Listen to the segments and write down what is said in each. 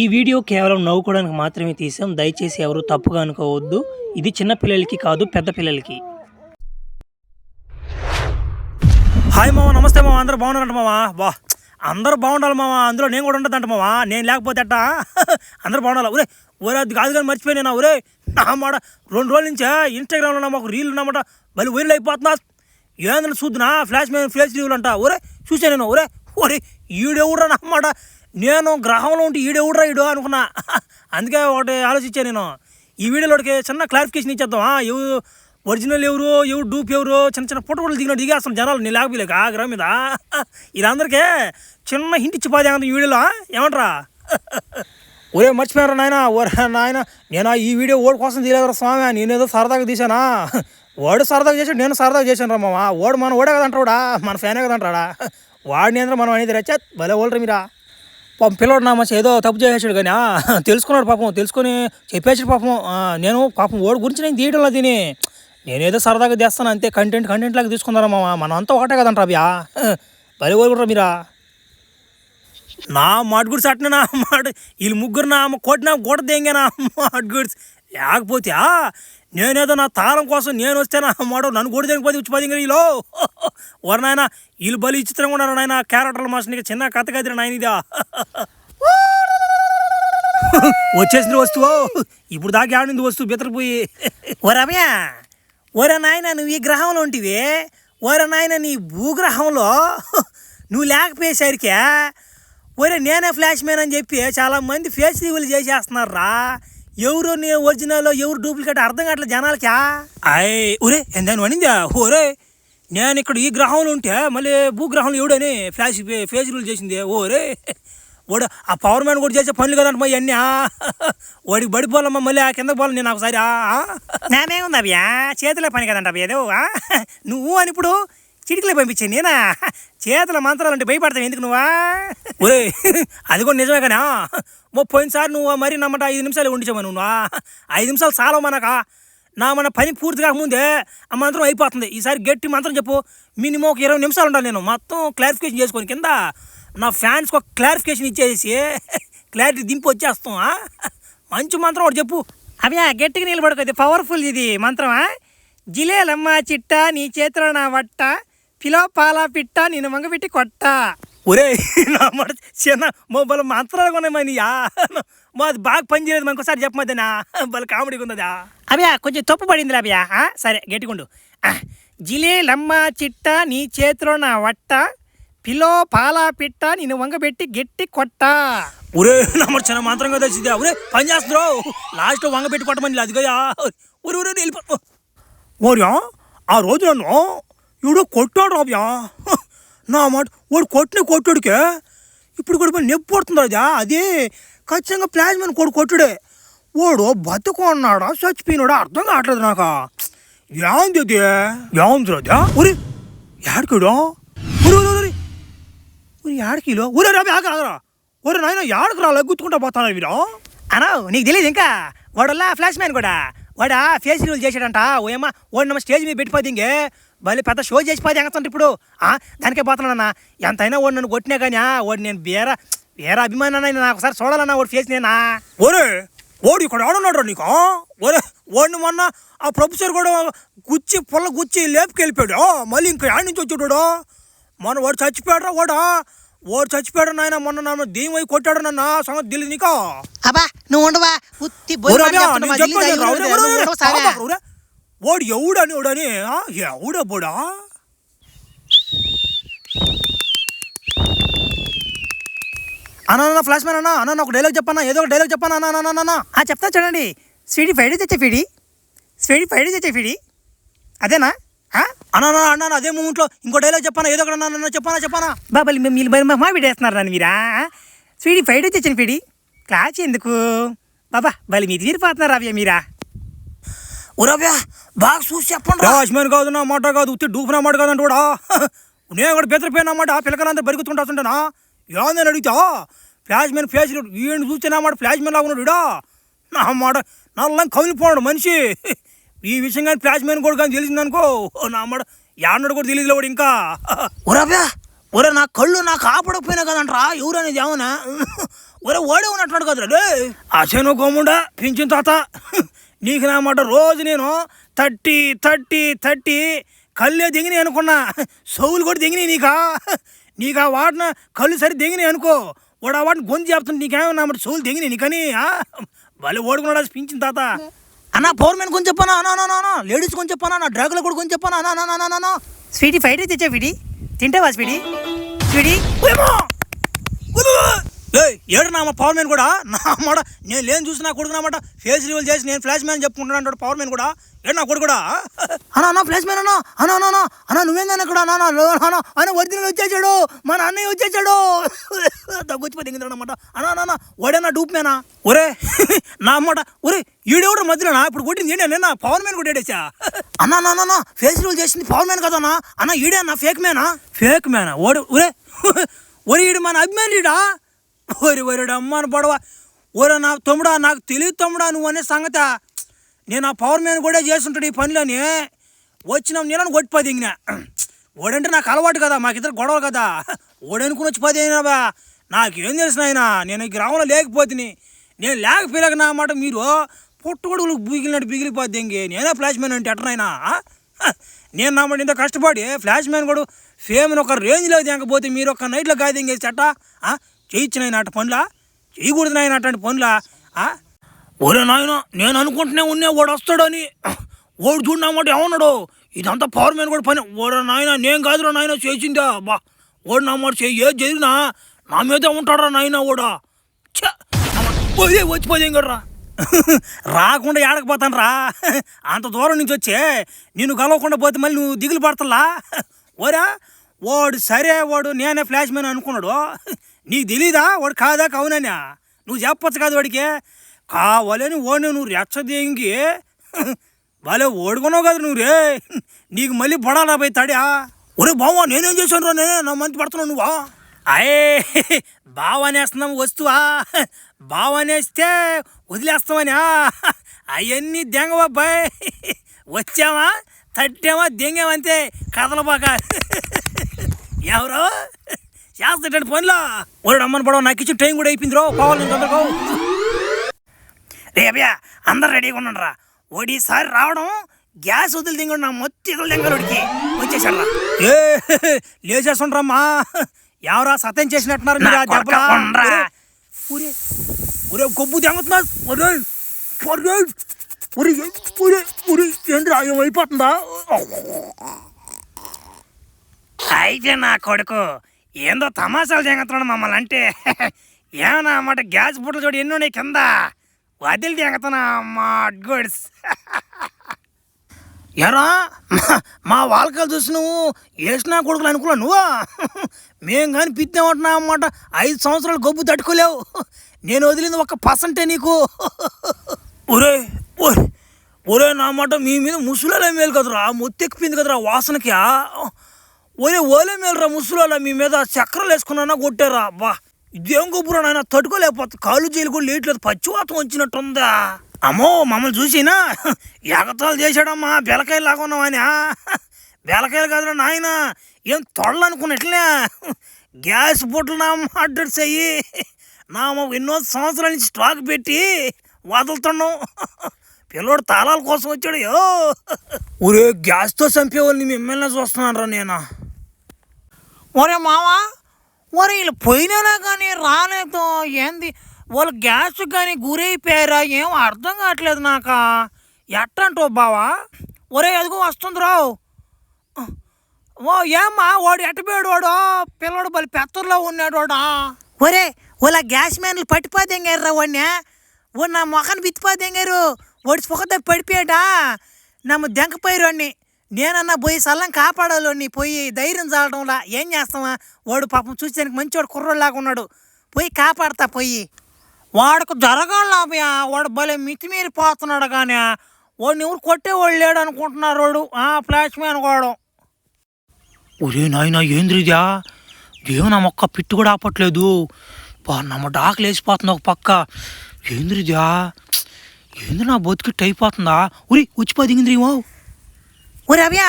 ఈ వీడియో కేవలం నవ్వుకోవడానికి మాత్రమే తీసాం. దయచేసి ఎవరు తప్పుగా అనుకోవద్దు. ఇది చిన్న పిల్లలకి కాదు పెద్ద పిల్లలకి. హాయ్ మామ నమస్తే మామ. అందరూ బాగున్నారంట మామ? వా అందరూ బాగుండాలి మామ. అందులో నేను కూడా ఉండదంట మామ. నేను లేకపోతే అట్ట అందరూ బాగుండాలి? ఒరే ఒరే అది కాదు కానీ మర్చిపోయినా ఒరే నా మాట రెండు రోజుల నుంచే ఇన్స్టాగ్రామ్లో నా మాకు రీల్ ఉన్నమాట మళ్ళీ వైరల్ అయిపోతున్నా. ఏందని చూద్దునా? ఫ్లాష్ మ్యాన్ ఫ్లాష్ రీల్ అంట. ఒరే చూసా నేను. ఒరే ఒరే ఈడెవడ్రా నా నేను గ్రహంలో ఉంటే ఈడెవడ్రా ఈడు అనుకున్నా. అందుకే ఒకటి ఆలోచించాను నేను. ఈ వీడియోలోకి చిన్న క్లారిఫికేషన్ ఇచ్చేద్దాం. ఆ, ఎవరు ఒరిజినల్ ఎవరు ఎవరు డూప్ ఎవరు చిన్న చిన్న పుట్టగొడలు దిగినట్టు దిగేస్తాను జనాలు. నీ లేకపోలేక గ్రహం మీద. వీళ్ళందరికీ చిన్న హింట్ ఇచ్చి ఈ వీడియోలో? ఏమంటారా? ఒరే మర్చిపోయారా నాయన? ఒరే నాయన నేను ఈ వీడియో ఓడి కోసం తీయలేదురా స్వామి. నేనేదో సరదాగా తీసానా వాడు సరదాగా చేశాడు నేను సరదాగా చేశాను రా మామ. వాడు మన ఓడే కదంటాడా మన ఫ్యానే కదంటాడా? వాడిని అందరూ మనం అనేది రచ్చా భలే ఓడరా మీరా. పాపం పిల్లోడు నా మంచి ఏదో తప్పు చేసేసాడు కానీ తెలుసుకున్నాడు పాపం తెలుసుకొని చెప్పేసాడు పాపం. నేను పాపం ఓడి గురించి నేను తీయడంలో తిని నేనేదో సరదాగా చేస్తాను అంతే కంటెంట్ కంటెంట్ లాగా తీసుకున్నారా మామ? మనం అంతా ఒకటే కదంటారా అభ్యా భలే కోరుకుంటారా మీరా. నా మాటిగుడ్స్ అట్నే నా మాడు వీళ్ళు ముగ్గురు నా కొట్టినా గొడ దేంగే నా మాటిగుడ్స్ లేకపోతే ఆ, నేనేదో నా తారం కోసం నేను వస్తే నా మాట నన్ను కూడా దేనికి వచ్చి పది వీళ్ళు వర నాయన వీళ్ళు బలి విచిత్రంగా ఉన్నారు నాయన క్యారెక్టర్ల మాస్ నీకు చిన్న కథ కదిరి నాయన ఇదా? వచ్చేసింది వస్తువు. ఇప్పుడు దాకా ఆడింది వస్తువు బెతరిపోయి ఓరమ్యా ఓరే నాయన నువ్వు ఈ గ్రహంలో ఉంటివి? ఓరే నాయన నీ భూగ్రహంలో నువ్వు లేకపోయేసరికే ఒరే నేనే ఫ్లాష్ మ్యాన్ అని చెప్పి చాలా మంది ఫేస్ చేసేస్తున్నారు చేసేస్తున్నారా ఎవరు నీ ఒరిజినల్ ఎవరు డూప్లికేట్ అర్థం కావట్లేదు జనాలకి? అయ్ ఒరే ఎందని అనిందా ఓరే నేను ఇక్కడ ఈ గ్రహంలో ఉంటే మళ్ళీ భూగ్రహంలో ఎవడని ఫ్లాష్ ఫేస్ రివీల్ చేసింది? ఓరే వాడు ఆ పవర్ మ్యాన్ కూడా చేసే పనులు కదంటమ్మా ఇవన్నీ ఆ. వాడికి పడిపోవాలమ్మా మళ్ళీ ఆ కింద పోవాలి నేను ఒకసారి నామేముంది అవ్యా చేతిలో పని కదంట అవి ఏదో? నువ్వు అని ఇప్పుడు చిటికలే పంపించాను నేనా? చేతుల మంత్రాలు అంటే భయపడతావు ఎందుకు నువ్వా? ఒరే అది కూడా నిజమే కానీ ఓ పోయినసారి నువ్వు మరి నమ్మట ఐదు నిమిషాలు ఉండిచావు నువ్వు ఐదు నిమిషాలు చాలా మనక నా మన పని పూర్తి కాకముందే ఆ మంత్రం అయిపోతుంది. ఈసారి గట్టి మంత్రం చెప్పు మినిమం ఒక ఇరవై నిమిషాలు ఉండాలి నేను. మొత్తం క్లారిఫికేషన్ చేసుకొని కింద నా ఫ్యాన్స్కి ఒక క్లారిఫికేషన్ ఇచ్చేసి క్లారిటీ దింపి వచ్చేస్తాం మంచి మంత్రం ఒకటి చెప్పు. అవి గట్టిగా నిలబడుకోది పవర్ఫుల్ ఇది మంత్రమా? జిలేలమ్మ చిట్ట నీ చేతిలో నా వట్ట? పిలో పాల పిట్ట నేను వంగబెట్టి కొట్ట. ఒరే నా మాట చిన్న మొబైల్ మంత్రాలు యా. మాది బాగా పని చేయలేదు మనకు ఒకసారి చెప్పమద్దనా భలే కామెడీగా ఉన్నదా? అవ్యా కొంచెం తప్పు పడింది అవ్యా సరే గట్టిగుండు. ఆ, జిలేలమ్మ చిట్ట నీ చేతిలో నా వట్ట. పిలో పాల పిట్ట నేను వంగబెట్టి గట్టి కొట్ట. ఒరే నమ్మడు చిన్న మంత్రం కదా వచ్చింది. ఒరే పని చేస్తున్నావు. లాస్ట్ వంగబెట్టి కొట్టమని అది కదా. ఒరే ఒరే వెళ్ళిపో. ఓర్యా ఆ రోజు నన్ను ఇవిడు కొట్టాడు రాబ్యా నా మాట వాడు కొట్టిన కొట్టుడికే? ఇప్పుడు కూడా మరి నొప్పి పడుతుంది రాజా? అది ఖచ్చితంగా ప్లాజ్మన్ కొడు కొట్టుడే. వాడు బతుకున్నాడా చచ్చిపోయినాడా అర్థం కావట్లేదు నాకు. ఏంది అది ఏంది రాజా? ఒరే ఏడకిడో ఒరే ఒరే ఒరే ఏడకిలో యాడికిలో ఒరే రాబి ఆగరా. ఒరే నాయన ఏడకు రా? లగ్గుచ్చుకుంటా పోతాను వీరా అనా నీకు తెలియదు ఇంకా? వాడల్లా ఫ్లాష్ మ్యాన్ కూడా. వాడా ఫేస్ రివీల్ చేశాడంట. ఓయమ్మ వాడు నమ్మ స్టేజ్ మీద పెట్టిపోతే ఇంకే? భలే పెద్ద షో చేసిపోతే ఎంగతంట ఇప్పుడు ఆ, దానికే పోతున్నానన్నా ఎంతైనా వాడు నన్ను కొట్టినా కానీ వాడు నేను బేర వేరే అభిమానాన్ని నాకు ఒకసారి చూడాలన్నా వాడు ఫేస్ నేనా ఒరే ఓడి ఇక్కడ ఆడున్నాడు నీకు ఆ? ఒరే వాడిని మొన్న ఆ ప్రొఫెసర్ కూడా గుచ్చి పుల్ల గుచ్చి లేపుకెళ్ళిపోయాడు మళ్ళీ ఇంకా యాడ్ నుంచి వచ్చాడు మొన్న వాడు చచ్చిపోయాడు వాడా వాడు చచ్చిపోయాడు నాయన మొన్న నన్ను దీని పోయి కొట్టాడు నన్న సంగతి తెలియదు నీకు అబ్బా నువ్వు ఉండవా ఉత్తి వాడు ఎవడని ఎవడని ఆ? ఎవడ బోడా అన్న ఫ్లాష్ మ్యాన్ అన్న అన్న ఒక డైలాగ్ చెప్పన్నా ఏదో ఒక డైలాగ్ చెప్పన్నా అన్న అన్న అన్న ఆ చెప్తా చూడండి. స్వీడి ఫ్రైడ్ తెచ్చే ఫీడి స్వీడి ఫ్రైడ్ తెచ్చే ఫీడి అదేనా? అన్న అన్న అన్న అదే మూమెంట్లో ఇంకో డైలాగ్ చెప్పానా ఏదో ఒకటి అన్న చెప్పానా చెప్పానా బాబాలి మీరు మరి మా వీడేస్తున్నారు నన్ను మీరా? స్వీడి ఫ్రైడ్ తెచ్చిన ఫీడి క్లాస్ ఎందుకు? బాబా బలి మీరు తీరిపోతున్నారు అవ్య మీరా? ఒరవ్యా బాగా చూసి చెప్పండి రాజ్మేన్ కాదు నా మాట కాదు ఉత్తి డూపు నా మాట కాదంట కూడా నేను కూడా బెదిరిపోయిన మాట పిల్లకాయలందరూ బరుగుతుంటా వస్తుంటానా? ఏందని అడిగితా? ఫ్లాష్ మ్యాన్ ఫ్లాష్ వీడిని చూస్తే నా మాట ఫ్లాష్ మ్యాన్ లాగా ఉన్నాడు. నా మాట నల్లం కమిలిపోయాడు మనిషి. ఈ విషయం కానీ ఫ్లాష్ మ్యాన్ కూడా కానీ తెలిసిందనుకో నా మాట యాన్నడు కూడా తెలియదు వాడు ఇంకా. ఒరవ్యా ఒరే నా కళ్ళు నాకు ఆపడకపోయినా కదంట్రా ఎవరు అనేది ఏమన్నా? ఒరే ఓడే ఉన్నట్టున్నాడు కదరా రే అసలు గోముండా పింఛన్ తాత. నీకు నా మాట రోజు నేను థర్టీ థర్టీ థర్టీ కళ్ళే దిగినాయి అనుకున్నా. సౌలు కూడా దిగినాయి నీకా? నీకు ఆ వాటిన కళ్ళు సరి దిగినాయి అనుకో. వాడు ఆ వాటిని గొంతు చెప్తుంది నీకేమన్నా మాట సౌలు దిగినాయి నీకని? భలే ఓడుకున్నాడు పింఛన్ తాత. అన్న పవర్ మ్యాన్ కొంచెం చెప్పానా? అన్నా లేడీస్ కొంచెం చెప్పానా? నా డ్రాగులో కూడా కొంచెం చెప్పానా? అన్నా స్వీటీ రైస్ తెచ్చా స్వీటీ. తింటావా స్వీటీ? స్వీటీ? ఏడు నా పవర్ మ్యాన్ కూడా నా మాట నేను లేని చూసి నా కొడుకు మాట ఫేస్ రివల్ చేసి నేను ఫ్లాష్ మ్యాన్ చెప్పుకుంటున్నాను అంటాడు పవర్ మ్యాన్ కూడా ఏడు నా కొడుకు కూడా అన్నా అన్న ఫ్లాష్ మ్యాన్ అన్నా అన్నా అన్నా అన్నా నువ్వేందన్న ఇక్కడ అన్నా అన్నా ఆయన ఒరిజినల్ వచ్చేసాడు మన అన్నయ్య వచ్చేసాడు దగ్గొచ్చిపోయి దిగింది అనమాట అన్నా అన్నా వాడేనా డూప్ మ్యానా ఒరే నా అమ్మట ఒరే ఈడెవడు మధ్యలోనా ఇప్పుడు కొట్టింది ఏంటి నేను పవర్ మ్యాన్ కొట్టేసా అన్నా అన్నా అన్నా ఫేస్ రివల్ చేసింది పవర్ మ్యాన్ కదన్నా అన్న ఈడే అన్న ఫేక్ మ్యానా ఫేక్ మ్యానా ఓడు ఒరే ఒరే ఈడు మన అభిమానుడా ఓరి ఒరిడు అమ్మను పడవ. ఒరే నా తమ్ముడా నాకు తెలియదు తమ్ముడా నువ్వు అనే సంగత. నేను ఆ పవర్ మ్యాన్ కూడా చేస్తుంటాడు ఈ పనిలోని. వచ్చిన నేను కొట్టిపోయి దిగిన ఓడంటే నాకు అలవాటు కదా మాకిద్దరు గొడవ కదా. ఓడనుకుని వచ్చి పది అయినావా నాకేం తెలిసిన ఆయన నేను ఈ గ్రామంలో లేకపోతుని. నేను లేకపోయాక నా మాట మీరు పుట్టుకొడుకులకు బిగిలినట్టు బిగిలిపోద్ది ఇంకే. నేనే ఫ్లాష్ మ్యాన్ అంటే ఎట్టనైనా నేను నా మాట ఇంత కష్టపడి ఫ్లాష్ మ్యాన్ కూడా ఫేమ్ని ఒక రేంజ్లో దిగకపోతే మీరు ఒక నైట్లో కాదు ఇంకేసి చట్ట? చేయించిన ఆయన అటు పనులా చేయకూడదు నాయన అట్లాంటి పనులా ఓరే ఒరే నాయన నేను అనుకుంటూనే ఉన్నా వాడు వస్తాడని. వాడు చూడమాట ఏమన్నాడు? ఇదంతా పవర్ మ్యాన్ కూడా పని. ఓడ నాయన నేను కాదురా నాయన చేసిందా? బా ఓడు నా మాట చేయి. ఏది జరిగినా నా మీదే ఉంటాడా నాయన ఓడా ఛ! పోయి వచ్చిపోయి కదరా? రాకుండా ఏడకపోతాను రా అంత దూరం నుంచి వచ్చే. నిన్ను కలవకుండా పోతే మళ్ళీ నువ్వు దిగులు పడతలా? ఓరా వాడు సరే వాడు నేనే ఫ్లాష్ మ్యాన్ అనుకున్నాడు. నీకు తెలీదా? వాడు కాదా కావునన్నా నువ్వు చెప్పచ్చు కాదు వాడికి? కావాలని వాడిని నువ్వు రెచ్చదేంగి భలే ఓడుకున్నావు కదా నువ్వు రే. నీకు మళ్ళీ పడాలా పోయి తడా ఒరే బావా నేనేం చేశాను రా నేనే? నా మంచి పడుతున్నావు నువ్వా? అయే బావనేస్తున్నాం వస్తువా? బావనేస్తే వదిలేస్తామనా అవన్నీ దెంగబాబాయ్ వచ్చామా? తట్టామా? దెంగామంతే? కదలబాక. ఎవరో? చేస్తాడు పనిలో ఒరే అమ్మని పడవ నాకు ఇచ్చి టైం కూడా అయిపోయింది రో నేను తొందరగా. రే అభ్యా అందరు రెడీగా ఉన్నాడు రా ఓడిసారి రావడం గ్యాస్ వదిలి దింగడు నా మొత్తం ఇతలు దింగలుడికి వచ్చేసాడు రా ఏ లేచేస్తుండ్రమ్మా ఎవరా సత్యం చేసినట్టున్నారు మీరు ఆ దెబ్బలా? ఒరే, ఒరే, ఒరే గొబ్బు దెంగుతున్నా ఒరే ఒరే ఒరే ఒరే ఒరే ఏంటి రాయం అయిపోతుందా అయితే నా కొడుకు ఏందో తమాషాలు తెంగుతున్నాడు మమ్మల్ని అంటే. ఏమన్నా అన్నమాట గ్యాస్ బుట్టలు చూడు ఎన్ని ఉన్నాయి కింద? వదిలి తెంగుతున్నా మా గుడ్స్ ఎరా మా- మా వాళ్ళకాలు చూసి నువ్వు వేసినా కొడుకులు అనుకున్నా నువ్వు? మేం కానీ పిద్దామంటున్నా అన్నమాట ఐదు సంవత్సరాలు గొబ్బు తట్టుకోలేవు. నేను వదిలింది ఒక పర్సంటే నీకు. ఒరే ఒరే ఒరే నా మాట మీ మీద ముసులలో మేలు కదరా మొత్తెక్కిపోయింది కదరా వాసనకి. ఆ? ఒరే ఓలే మేలరా ముసులలో మీ మీద చక్రాలు వేసుకున్నా కొట్టారా? బా ఇదేం గొప్పరా నాయన తట్టుకోలేకపోతే కాళ్ళు జైలు కూడా లేట్లేదు పచ్చివాతం వచ్చినట్టుందా? అమ్మో మమ్మల్ని చూసినా? ఎగతాలు చేశాడమ్మా బెలకాయలు లాగా ఉన్నామని బెలకాయలు కాదురా నాయన ఏం తొడలనుకున్నట్లే గ్యాస్ బొట్లు నా అడ్రస్ అయ్యి నా ఎన్నో సంవత్సరాల నుంచి స్టాక్ పెట్టి వదులుతున్నాం. పిల్లోడు తాళాల కోసం వచ్చాడు యో. ఒరే గ్యాస్తో చంపేవాళ్ళని మిమ్మల్ని చూస్తున్నాను రా నేను? ఒరే మావా ఒరే వీళ్ళు పోయినా కానీ రాలేదు ఏంది? వాళ్ళు గ్యాస్ కానీ గురైపోయారా? ఏం అర్థం కావట్లేదు నాక. ఎట్టంటో బావా? ఒరే ఎదుగు వస్తుంది రావు. ఓ ఏమ్మా వాడు ఎట్టపోయాడు వాడు? పిల్లడు బలి పెత్తర్లో ఉన్నాడు వాడు? ఒరే వాళ్ళ గ్యాస్ మ్యాన్లు పట్టిపోతేంగారు వాడిని? ఓ నా మొఖాన్ని బిత్తిపోతేంగారు వాడి పొగతో పడిపోయాడా? నమ్మ దెంకపోయారు వాడిని. నేనన్నా పోయి సల్లం నీ పోయి ధైర్యం చాలడంలా ఏం చేస్తావా? వాడు పాపం చూసేదానికి మంచివాడు కుర్రోళ్ళలాగా ఉన్నాడు. పోయి కాపాడతా పోయి. వాడికి జరగాలబ్యా వాడు భలే మితిమీరిపోతున్నాడు కానీ వాడిని ఎవరు కొట్టేవాడు లేడు అనుకుంటున్నారు వాడు ఆ ఫ్లాష్ మ్యాన్ కూడా ఒరే నాయన ఏంద్రిదా? దేవుని మొక్క పిట్టు కూడా ఆపట్లేదు. నమ్మ డాకులు వేసిపోతుంది ఒక పక్క. ఏంద్రిదా? ఏంది నా బతికిట్టు అయిపోతుందా ఉరి వచ్చిపోయి దిగింది ఒరే అవ్యా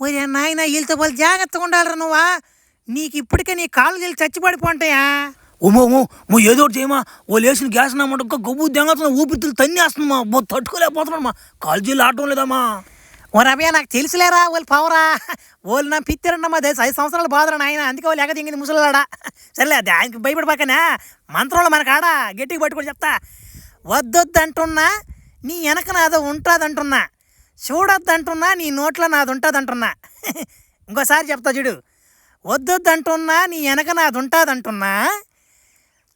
ఒరే నాయన వీళ్ళతో వాళ్ళు జాగ్రత్తగా ఉండాలిరా నువ్వా? నీకు ఇప్పటికే నీ కాళ్ళు తెలిసి చచ్చిపడిపోంటాయా ఉమో ఉమో మో ఏదో ఒకటి చేయమా ఓ లేచిన గ్యాస్ నా మాట గొబ్బు దెంగతున్నా ఊపిరితిత్తులు తన్నేస్తుందమ్మా బో తట్టుకోలేకపోతున్నామ్మా కాలేజీలు ఆడటం లేదమ్మా. ఓ రమ్య నాకు తెలుసులేరా వాళ్ళు పవరా? వాళ్ళు నా పిత్తిరండమ్మా దేశ ఐదు సంవత్సరాలు బాధరా నాయన. అందుకే వాళ్ళు ఎగ దింగింది ముసలాడా సరేలే అది ఆయనకి భయపడిపోకనే? మంత్రంలో మనకు ఆడ? గట్టిగా పట్టుకొని చెప్తా. వద్దొద్దంటున్నా నీ వెనక నాదో ఉంటుందంటున్నా. చూడొద్దంటున్నా నీ నోట్లో నాది ఉంటుందంటున్నా ఇంకోసారి చెప్తా చూడు. వద్దొద్దంటున్నా నీ వెనక నాది ఉంటుందంటున్నా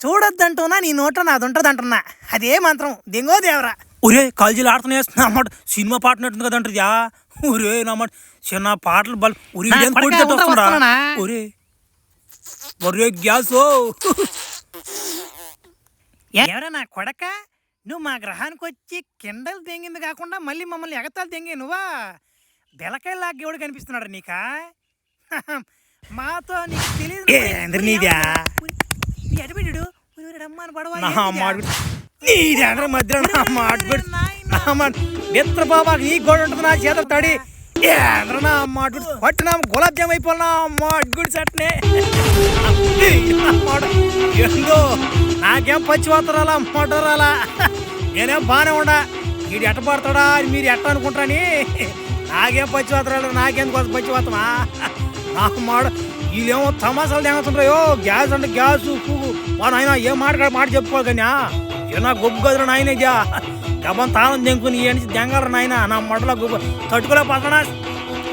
చూడొద్దంటున్నా నీ నోట్లో నాది ఉంటుందంటున్నా అదే మంత్రం. దింగో దేవరా. ఒరే కాలేజీలు ఆడుతూనే అన్నమాట సినిమా పాట నట్టుంది కదంటారు యా. ఒరే నమ్మాట చిన్న పాటలు బల్ ఒరే నా? ఒరే. ఒరే గ్యాస్. ఎవరైనా కొడక? నువ్వు మా గ్రహానికి వచ్చి కిండలు తెంగింది కాకుండా మళ్ళీ మమ్మల్ని ఎగతాలు తెంగి నువ్వా? బెలకాయలా దేవుడు కనిపిస్తున్నాడు నీకా? మాతో నీకు తెలియదు? ఎడబిడు రమ్మని పడవ మధ్య బాబా నీ గోడ ఉంటుంది నా చేతులు తడి. ఏంద్ర నా మాట గులాబ్ జామ్ అయిపోయిన నా గుడి చట్నే నా ఏందో నాకేం పచ్చి వాతరాలా మోటరాలా? నేనేం బాగానే ఉండా. వీడు ఎట్ట పడతాడా? అని మీరు ఎట్ట అనుకుంటారని? నాకేం పచ్చి వాతరాలు నాకేం కోసం పచ్చి వాతమా? నా మాట వీళ్ళేమో తమాసాలు తెంగుతుంటాయో గ్యాస్ అంటే గ్యాస్ పువ్వు. మా నాయన ఏం మాట మాట చెప్పుకోవాలి కానీ ఏనా గొప్ప గదులు నాయన ఇదా గబన్ దెంకుని ఏ నుంచి దెంగలరు నాయన నా మొడల గొప్ప తట్టుకోలేకపోతున్నా